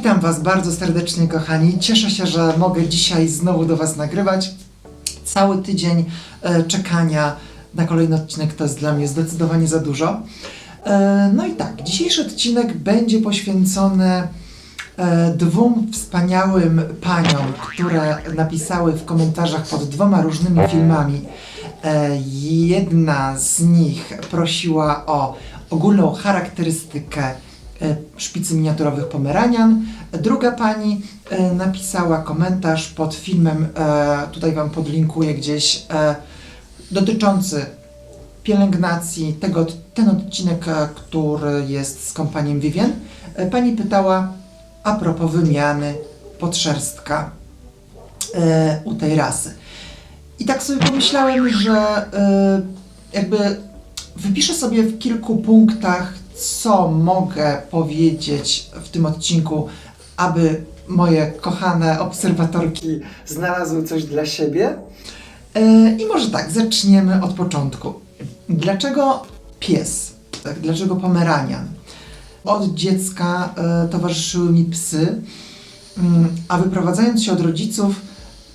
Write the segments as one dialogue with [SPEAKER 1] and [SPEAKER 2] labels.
[SPEAKER 1] Witam Was bardzo serdecznie, kochani. Cieszę się, że mogę dzisiaj znowu do Was nagrywać. Cały tydzień e, czekania na kolejny odcinek to jest dla mnie zdecydowanie za dużo. E, no i tak, dzisiejszy odcinek będzie poświęcony e, dwóm wspaniałym paniom, które napisały w komentarzach pod dwoma różnymi filmami. E, jedna z nich prosiła o ogólną charakterystykę szpicy miniaturowych pomeranian. Druga pani e, napisała komentarz pod filmem, e, tutaj Wam podlinkuję gdzieś, e, dotyczący pielęgnacji, tego, ten odcinek, e, który jest z kompaniem Vivien. E, Pani pytała a propos wymiany podszerstka e, u tej rasy. I tak sobie pomyślałem, że e, jakby wypiszę sobie w kilku punktach, co mogę powiedzieć w tym odcinku, aby moje kochane obserwatorki znalazły coś dla siebie. E, I może tak, zaczniemy od początku. Dlaczego pies? Tak, dlaczego pomeranian? Od dziecka e, towarzyszyły mi psy, mm, a wyprowadzając się od rodziców,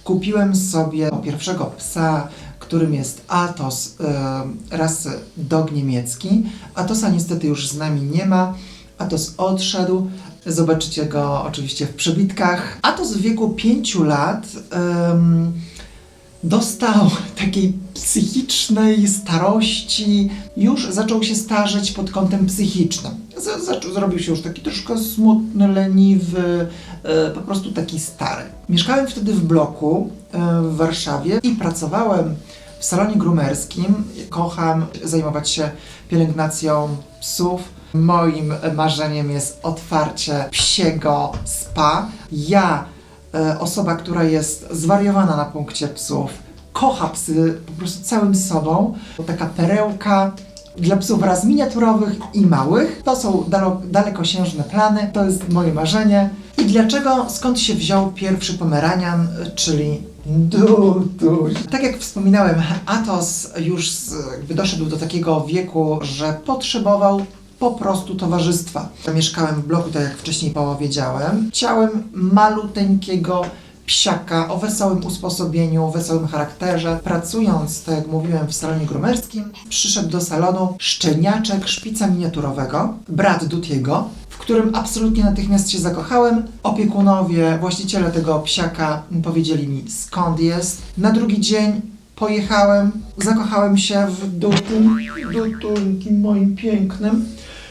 [SPEAKER 1] kupiłem sobie pierwszego psa, którym jest Atos e, rasy dog niemiecki. Atosa niestety już z nami nie ma. Atos odszedł. Zobaczycie go oczywiście w przebitkach. Atos w wieku 5 lat em, dostał takiej psychicznej starości, już zaczął się starzeć pod kątem psychicznym. Zaczął, zrobił się już taki troszkę smutny, leniwy, e, po prostu taki stary. Mieszkałem wtedy w bloku e, w Warszawie i pracowałem w salonie grumerskim. Kocham zajmować się pielęgnacją psów. Moim marzeniem jest otwarcie psiego spa. Ja e, osoba, która jest zwariowana na punkcie psów, kocha psy po prostu całym sobą. Taka perełka dla psów raz miniaturowych i małych. To są dalekosiężne plany, to jest moje marzenie. I dlaczego, skąd się wziął pierwszy pomeranian, czyli Duduś. Tak jak wspominałem, Atos już doszedł do takiego wieku, że potrzebował po prostu towarzystwa. Mieszkałem w bloku, tak jak wcześniej powiedziałem. Chciałem maluteńkiego psiaka o wesołym usposobieniu, wesołym charakterze. Pracując, tak jak mówiłem, w salonie grumerskim, przyszedł do salonu szczeniaczek szpica miniaturowego, brat Dutiego, w którym absolutnie natychmiast się zakochałem. Opiekunowie, właściciele tego psiaka powiedzieli mi skąd jest. Na drugi dzień pojechałem, zakochałem się w Dutum, Dutunkim moim pięknym.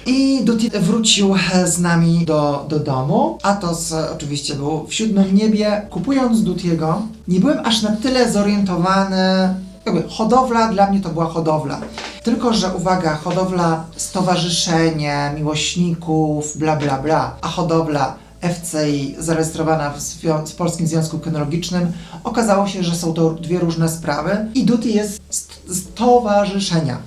[SPEAKER 1] I Duty wrócił e, z nami do, do domu. Atos oczywiście był w siódmym niebie. Kupując Dutiego, nie byłem aż na tyle zorientowany. Jakby hodowla dla mnie to była hodowla. Tylko, że uwaga, hodowla stowarzyszenie, miłośników, bla bla bla, a hodowla FCI zarejestrowana w, zwią- w Polskim Związku Kynologicznym, okazało się, że są to dwie różne sprawy i Duty jest z, z towarzyszenia.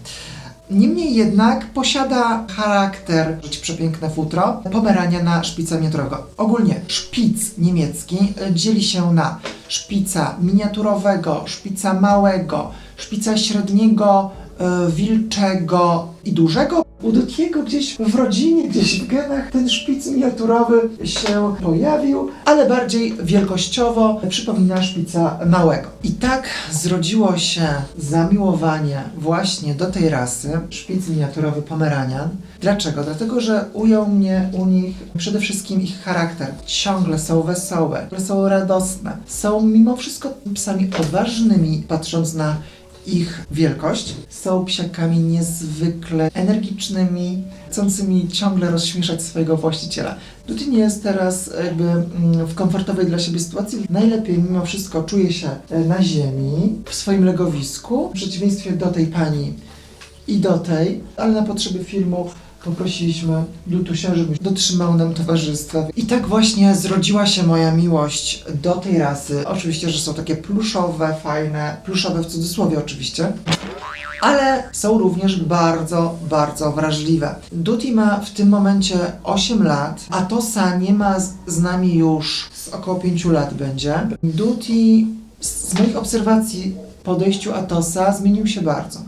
[SPEAKER 1] Niemniej jednak posiada charakter, żyć przepiękne futro, pomeraniana szpica miniaturowego. Ogólnie szpic niemiecki dzieli się na szpica miniaturowego, szpica małego, szpica średniego, e, wilczego i dużego. U Dutiego gdzieś w rodzinie, gdzieś w genach ten szpic miniaturowy się pojawił, ale bardziej wielkościowo przypomina szpica małego. I tak zrodziło się zamiłowanie właśnie do tej rasy, szpic miniaturowy pomeranian. Dlaczego? Dlatego, że ujął mnie u nich przede wszystkim ich charakter. Ciągle są wesołe, są radosne, są mimo wszystko psami odważnymi, patrząc na ich wielkość. Są psiakami niezwykle energicznymi, chcącymi ciągle rozśmieszać swojego właściciela. Duty nie jest teraz jakby mm, w komfortowej dla siebie sytuacji. Najlepiej mimo wszystko czuje się e, na ziemi, w swoim legowisku, w przeciwieństwie do tej pani i do tej, ale na potrzeby filmu poprosiliśmy Lutusia, żeby dotrzymał nam towarzystwa. I tak właśnie zrodziła się moja miłość do tej rasy. Oczywiście, że są takie pluszowe, fajne, pluszowe w cudzysłowie oczywiście, ale są również bardzo, bardzo wrażliwe. Duty ma w tym momencie 8 lat, a Tosa nie ma z, nami już z około 5 lat będzie. Duty z moich obserwacji po odejściu Atosa zmienił się bardzo.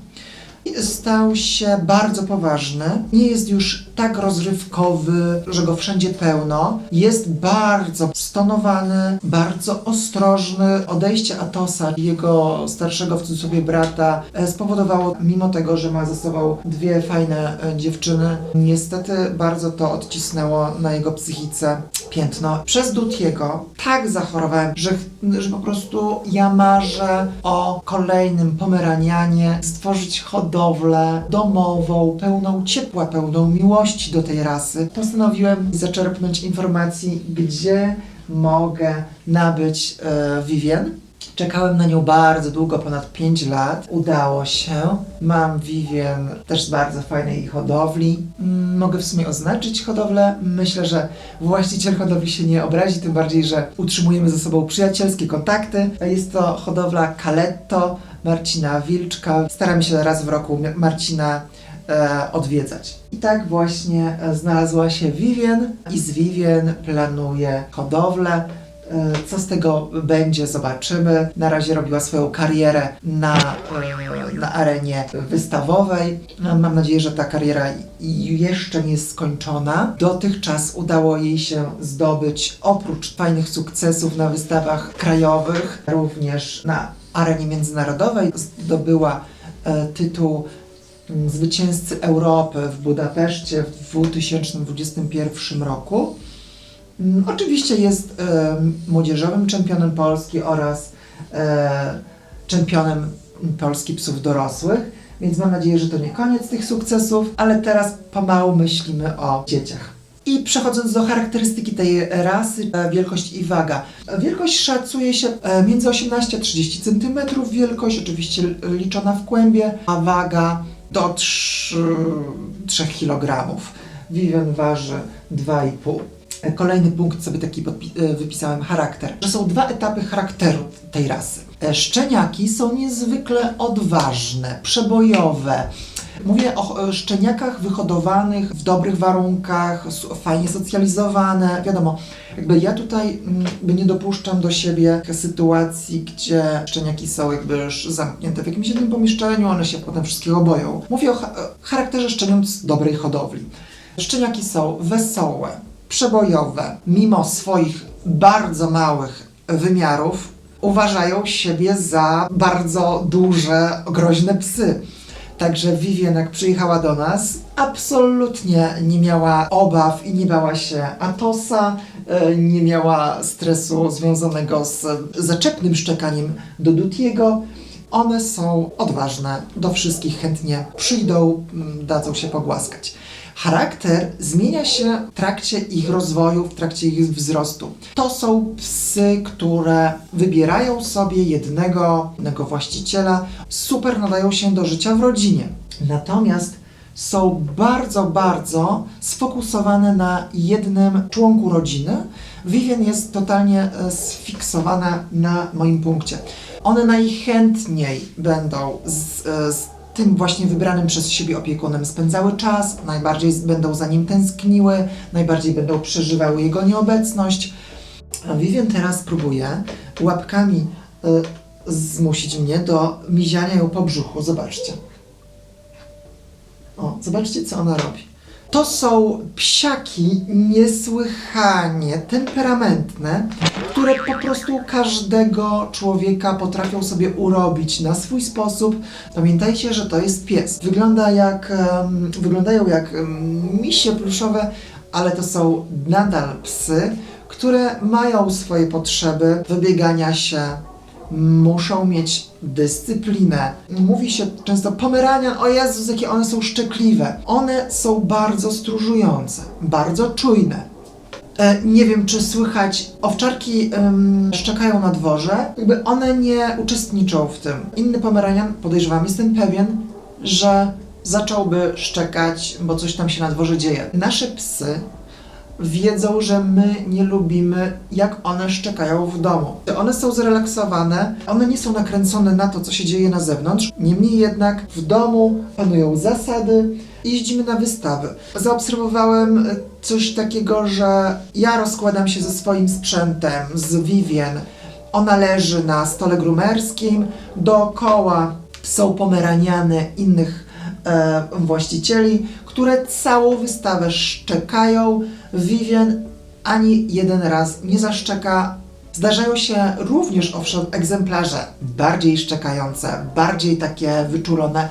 [SPEAKER 1] Stał się bardzo poważny. Nie jest już tak rozrywkowy, że go wszędzie pełno. Jest bardzo stonowany, bardzo ostrożny. Odejście Atosa, jego starszego w cudzysłowie brata, e, spowodowało, mimo tego, że ma ze sobą dwie fajne e, dziewczyny, niestety bardzo to odcisnęło na jego psychice piętno. Przez Dutiego tak zachorowałem, że, że po prostu ja marzę o kolejnym pomeranianie, stworzyć hodowlę domową, pełną ciepła, pełną miłości do tej rasy. Postanowiłem zaczerpnąć informacji, gdzie mogę nabyć e, Vivien. Czekałem na nią bardzo długo, ponad 5 lat. Udało się. Mam Vivien też z bardzo fajnej hodowli. Mm, Mogę w sumie oznaczyć hodowlę. Myślę, że właściciel hodowli się nie obrazi, tym bardziej, że utrzymujemy ze sobą przyjacielskie kontakty. Jest to hodowla Caletto Marcina Wilczka. Staramy się raz w roku Marcina e, odwiedzać. I tak właśnie e, znalazła się Vivien i z Vivien planuję hodowlę. E, Co z tego będzie, zobaczymy. Na razie robiła swoją karierę na, na arenie wystawowej. E, Mam nadzieję, że ta kariera jeszcze nie jest skończona. Dotychczas udało jej się zdobyć, oprócz fajnych sukcesów na wystawach krajowych, również na arenie międzynarodowej zdobyła e, tytuł mm, zwycięzcy Europy w Budapeszcie w 2021 roku. Mm, Oczywiście jest e, młodzieżowym czempionem Polski oraz e, czempionem Polski psów dorosłych, więc mam nadzieję, że to nie koniec tych sukcesów, ale teraz pomału myślimy o dzieciach. I przechodząc do charakterystyki tej rasy, e, wielkość i waga. Wielkość szacuje się e, między 18 a 30 cm, wielkość oczywiście liczona w kłębie, a waga do 3, 3 kg. Vivian waży 2,5. E, Kolejny punkt sobie taki e, wypisałem, charakter. Że są dwa etapy charakteru tej rasy. Szczeniaki są niezwykle odważne, przebojowe. Mówię o e, szczeniakach wyhodowanych w dobrych warunkach, fajnie socjalizowane. Wiadomo, jakby ja tutaj mm, jakby nie dopuszczam do siebie sytuacji, gdzie szczeniaki są jakby zamknięte w jakimś jednym pomieszczeniu, one się potem wszystkiego boją. Mówię o e, charakterze szczeniąt dobrej hodowli. Szczeniaki są wesołe, przebojowe, mimo swoich bardzo małych wymiarów, uważają siebie za bardzo duże, groźne psy. Także Vivien, jak przyjechała do nas, absolutnie nie miała obaw i nie bała się Atosa, e, nie miała stresu związanego z zaczepnym szczekaniem do Dutiego. One są odważne, do wszystkich chętnie przyjdą, dadzą się pogłaskać. Charakter zmienia się w trakcie ich rozwoju, w trakcie ich wzrostu. To są psy, które wybierają sobie jednego, jednego właściciela, super nadają się do życia w rodzinie. Natomiast są bardzo, bardzo sfokusowane na jednym członku rodziny. Vivian jest totalnie e, sfiksowana na moim punkcie. One najchętniej będą z, e, z tym właśnie wybranym przez siebie opiekunem spędzały czas, najbardziej będą za nim tęskniły, najbardziej będą przeżywały jego nieobecność. Vivian teraz próbuje łapkami e, zmusić mnie do miziania ją po brzuchu. Zobaczcie. O, zobaczcie, co ona robi. To są psiaki niesłychanie temperamentne, które po prostu każdego człowieka potrafią sobie urobić na swój sposób. Pamiętajcie, że to jest pies. Wygląda jak, em, wyglądają jak em, misie pluszowe, ale to są nadal psy, które mają swoje potrzeby wybiegania się, muszą mieć dyscyplinę. Mówi się często pomeranian, o Jezus, jakie one są szczekliwe. One są bardzo stróżujące, bardzo czujne. E, nie wiem, czy słychać, owczarki em, szczekają na dworze, jakby one nie uczestniczą w tym. Inny pomeranian, podejrzewam, jestem pewien, że zacząłby szczekać, bo coś tam się na dworze dzieje. Nasze psy wiedzą, że my nie lubimy, jak one szczekają w domu. One są zrelaksowane, one nie są nakręcone na to, co się dzieje na zewnątrz. Niemniej jednak w domu panują zasady jeździmy na wystawy. Zaobserwowałem e, coś takiego, że ja rozkładam się ze swoim sprzętem, z Vivien. Ona leży na stole grumerskim, dookoła są pomeraniany innych e, właścicieli, które całą wystawę szczekają. Vivian ani jeden raz nie zaszczeka. Zdarzają się również owszem egzemplarze bardziej szczekające, bardziej takie wyczulone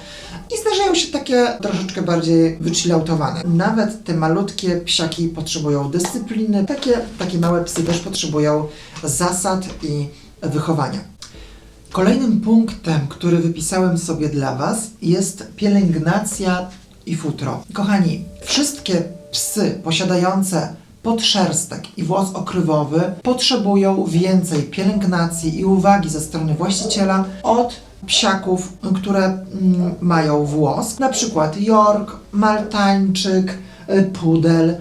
[SPEAKER 1] i zdarzają się takie troszeczkę bardziej wychillautowane. Nawet te malutkie psiaki potrzebują dyscypliny, takie, takie małe psy też potrzebują zasad i wychowania. Kolejnym punktem, który wypisałem sobie dla Was, jest pielęgnacja i futro. Kochani, wszystkie psy posiadające podszerstek i włos okrywowy potrzebują więcej pielęgnacji i uwagi ze strony właściciela od psiaków, które mm, mają włos, na przykład York, Maltańczyk, y, Pudel.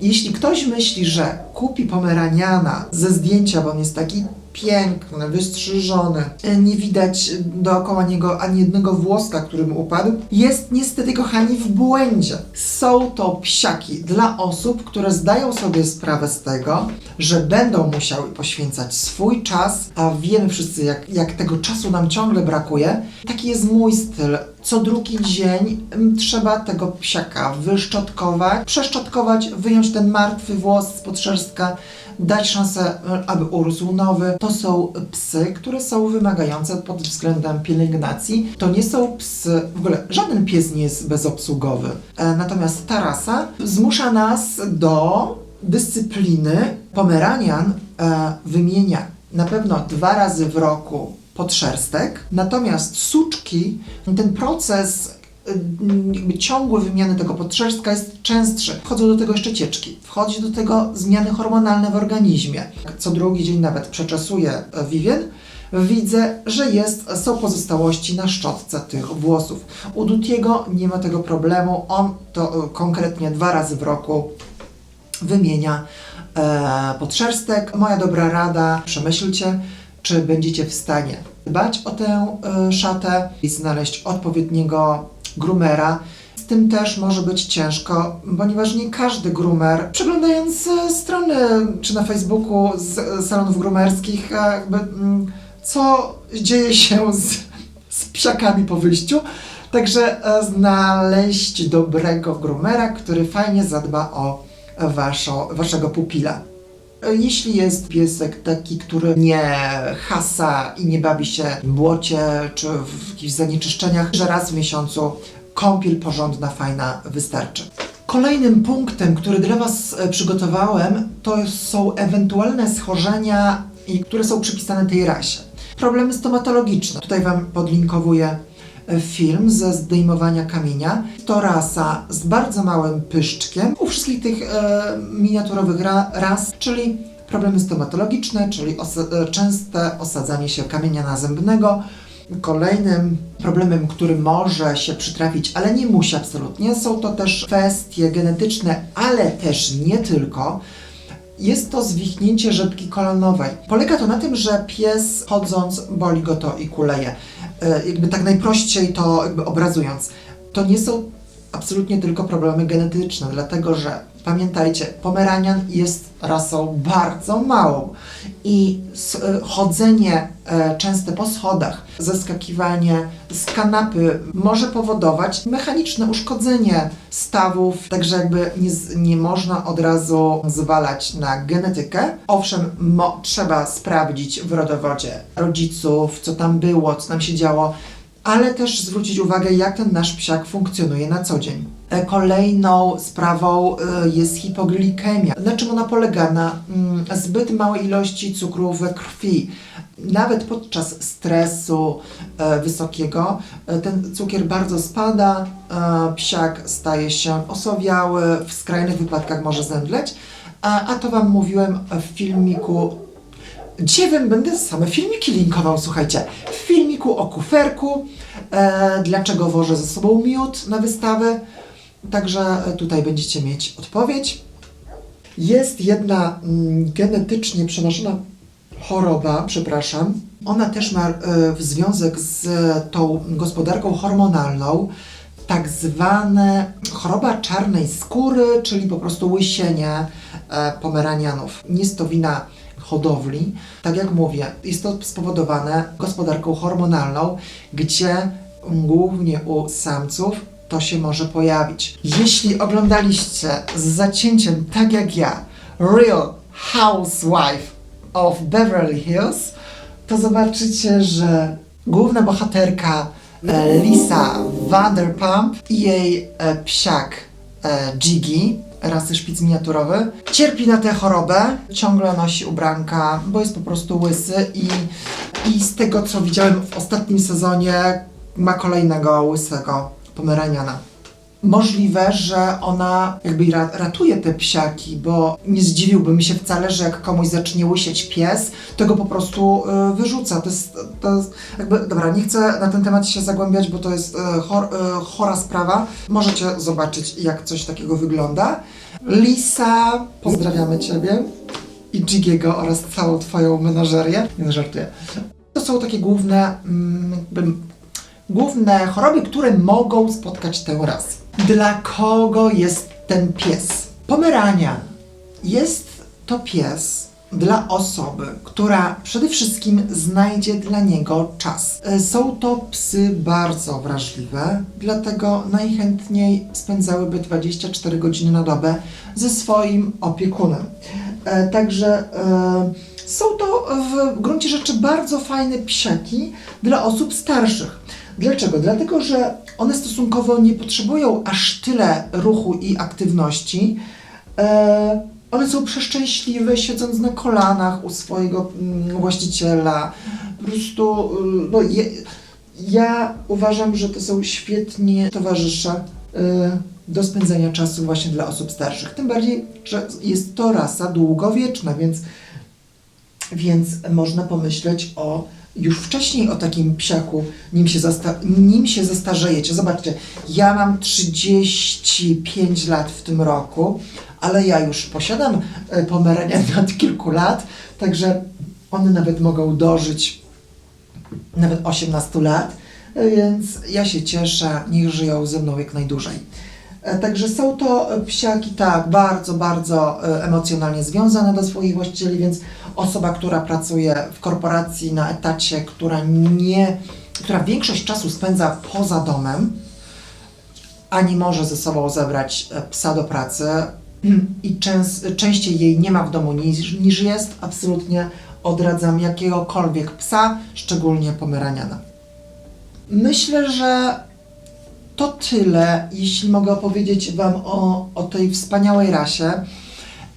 [SPEAKER 1] Jeśli ktoś myśli, że kupi pomeraniana ze zdjęcia, bo on jest taki piękny, wystrzyżony, y, nie widać dookoła niego ani jednego włoska, który mu upadł, jest niestety, kochani, w błędzie. Są to psiaki dla osób, które zdają sobie sprawę z tego, że będą musiały poświęcać swój czas, a wiemy wszyscy, jak, jak tego czasu nam ciągle brakuje. Taki jest mój styl. Co drugi dzień mm, trzeba tego psiaka wyszczotkować, przeszczotkować, wyjąć ten martwy włos z dać szansę, aby urósł nowy. To są psy, które są wymagające pod względem pielęgnacji. To nie są psy, w ogóle żaden pies nie jest bezobsługowy. E, natomiast ta rasa zmusza nas do dyscypliny. Pomeranian e, wymienia na pewno dwa razy w roku podszerstek, natomiast suczki, ten proces jakby ciągłej wymiany tego podszerstka jest częstszy. Wchodzą do tego jeszcze cieczki, wchodzi do tego zmiany hormonalne w organizmie. Co drugi dzień nawet przeczesuję e, Vivien, widzę, że jest, są pozostałości na szczotce tych włosów. U Dutiego nie ma tego problemu, on to e, konkretnie dwa razy w roku wymienia e, podszerstek. Moja dobra rada, przemyślcie, czy będziecie w stanie dbać o tę e, szatę i znaleźć odpowiedniego groomera. Z tym też może być ciężko, ponieważ nie każdy groomer, przeglądając e, strony czy na Facebooku z e, salonów groomerskich, e, jakby, mm, co dzieje się z, z psiakami po wyjściu. Także znaleźć dobrego groomera, który fajnie zadba o waszego pupila. Jeśli jest piesek taki, który nie hasa i nie bawi się w błocie czy w jakichś zanieczyszczeniach, że raz w miesiącu kąpiel porządna, fajna wystarczy. Kolejnym punktem, który dla Was e, przygotowałem, to są ewentualne schorzenia, które są przypisane tej rasie. Problemy stomatologiczne. Tutaj Wam podlinkowuję film ze zdejmowania kamienia. To rasa z bardzo małym pyszczkiem. U wszystkich tych e, miniaturowych ra, ras, czyli problemy stomatologiczne, czyli osa- e, częste osadzanie się kamienia nazębnego. Kolejnym problemem, który może się przytrafić, ale nie musi absolutnie, są to też kwestie genetyczne, ale też nie tylko. Jest to zwichnięcie rzepki kolonowej. Polega to na tym, że pies chodząc boli go to i kuleje. E, Jakby tak najprościej to jakby obrazując. To nie są absolutnie tylko problemy genetyczne, dlatego że pamiętajcie, Pomeranian jest rasą bardzo małą i e, chodzenie e, częste po schodach, zeskakiwanie z kanapy może powodować mechaniczne uszkodzenie stawów, także jakby nie, nie można od razu zwalać na genetykę. Owszem, trzeba sprawdzić w rodowodzie rodziców, co tam było, co tam się działo, ale też zwrócić uwagę, jak ten nasz psiak funkcjonuje na co dzień. E, Kolejną sprawą e, jest hipoglikemia. Na czym ona polega? Na mm, zbyt małej ilości cukru we krwi. Nawet podczas stresu e, wysokiego ten cukier bardzo spada, psiak staje się osowiały, w skrajnych wypadkach może zemdleć. A, to Wam mówiłem w filmiku Dzisiaj wam będę same filmiki linkował, słuchajcie. W filmiku o kuferku, e, dlaczego wożę ze sobą miód na wystawę. Także e, tutaj będziecie mieć odpowiedź. Jest jedna mm, genetycznie przenoszona choroba, przepraszam. Ona też ma e, związek z tą gospodarką hormonalną, tak zwane choroba czarnej skóry, czyli po prostu łysienie e, pomeranianów. Nie jest to wina hodowli. Tak jak mówię, jest to spowodowane gospodarką hormonalną, gdzie głównie u samców to się może pojawić. Jeśli oglądaliście z zacięciem, tak jak ja, Real Housewife of Beverly Hills, to zobaczycie, że główna bohaterka e, Lisa Vanderpump i jej e, psiak e, Jiggy, rasy szpic miniaturowy, cierpi na tę chorobę, ciągle nosi ubranka, bo jest po prostu łysy i, i z tego co widziałem w ostatnim sezonie ma kolejnego łysego pomeraniana. Możliwe, że ona jakby ra- ratuje te psiaki, bo nie zdziwiłbym się wcale, że jak komuś zacznie łysieć pies, to go po prostu y, wyrzuca. To jest, to jest jakby, dobra, nie chcę na ten temat się zagłębiać, bo to jest y, chor, y, chora sprawa. Możecie zobaczyć, jak coś takiego wygląda. Lisa, pozdrawiamy Ciebie i Jigiego oraz całą Twoją menażerię. Nie no, żartuję. To są takie główne, mm, główne choroby, które mogą spotkać tę rasę. Dla kogo jest ten pies? Pomeranian. Jest to pies dla osoby, która przede wszystkim znajdzie dla niego czas. E, Są to psy bardzo wrażliwe, dlatego najchętniej spędzałyby 24 godziny na dobę ze swoim opiekunem. E, Także e, są to w gruncie rzeczy bardzo fajne psiaki dla osób starszych. Dlaczego? Dlatego, że one stosunkowo nie potrzebują aż tyle ruchu i aktywności. E, one są przeszczęśliwe, siedząc na kolanach u swojego mm, właściciela. Po prostu, y, no, je, ja uważam, że to są świetni towarzysze y, do spędzania czasu właśnie dla osób starszych. Tym bardziej, że jest to rasa długowieczna, więc więc można pomyśleć o już wcześniej o takim psiaku, nim się, zasta- nim się zestarzejecie. Zobaczcie, ja mam 35 lat w tym roku, ale ja już posiadam e, pomeranian od kilku lat, także one nawet mogą dożyć nawet 18 lat, e, więc ja się cieszę, niech żyją ze mną jak najdłużej. E, Także są to psiaki, tak, bardzo, bardzo e, emocjonalnie związane do swoich właścicieli, więc osoba, która pracuje w korporacji na etacie, która nie, która większość czasu spędza poza domem, a nie może ze sobą zabrać e, psa do pracy i częs, częściej jej nie ma w domu niż, niż jest, absolutnie odradzam jakiegokolwiek psa, szczególnie pomeraniana. Myślę, że to tyle, jeśli mogę opowiedzieć Wam o, o tej wspaniałej rasie.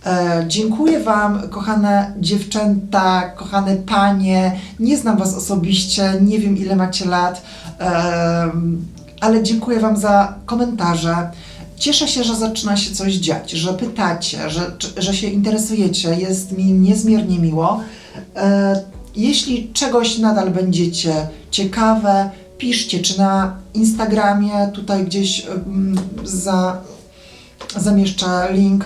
[SPEAKER 1] E, dziękuję Wam, kochane dziewczęta, kochane panie. Nie znam Was osobiście, nie wiem ile macie lat, em, ale dziękuję Wam za komentarze. Cieszę się, że zaczyna się coś dziać, że pytacie, że, że się interesujecie. Jest mi niezmiernie miło. E, jeśli czegoś nadal będziecie ciekawe, piszcie, czy na Instagramie, tutaj gdzieś za, zamieszczę link,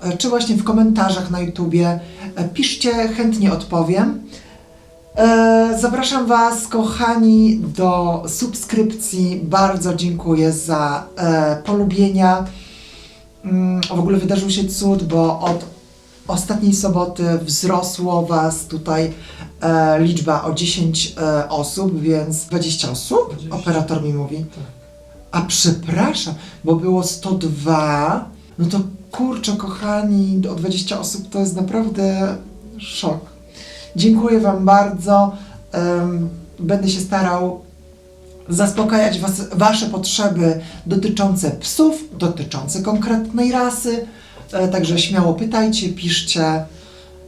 [SPEAKER 1] e, czy właśnie w komentarzach na YouTubie. E, Piszcie, chętnie odpowiem. E, Zapraszam Was, kochani, do subskrypcji. Bardzo dziękuję za polubienia. Mm, W ogóle wydarzył się cud, bo od ostatniej soboty wzrosło Was tutaj e, liczba o 10 e, osób, więc 20 osób?
[SPEAKER 2] 20.
[SPEAKER 1] Operator mi mówi. A przepraszam, bo było 102. No to kurczę, kochani, o 20 osób to jest naprawdę szok. Dziękuję Wam bardzo. Em, będę się starał zaspokajać was, Wasze potrzeby dotyczące psów, dotyczące konkretnej rasy. E, Także śmiało pytajcie, piszcie.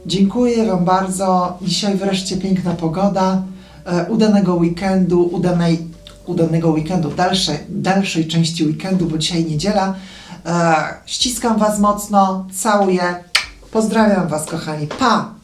[SPEAKER 1] Dziękuję Wam bardzo. Dzisiaj wreszcie piękna pogoda. E, Udanego weekendu, udanej, udanego weekendu, dalszej, dalszej części weekendu, bo dzisiaj niedziela. E, Ściskam Was mocno, całuję. Pozdrawiam Was, kochani. Pa!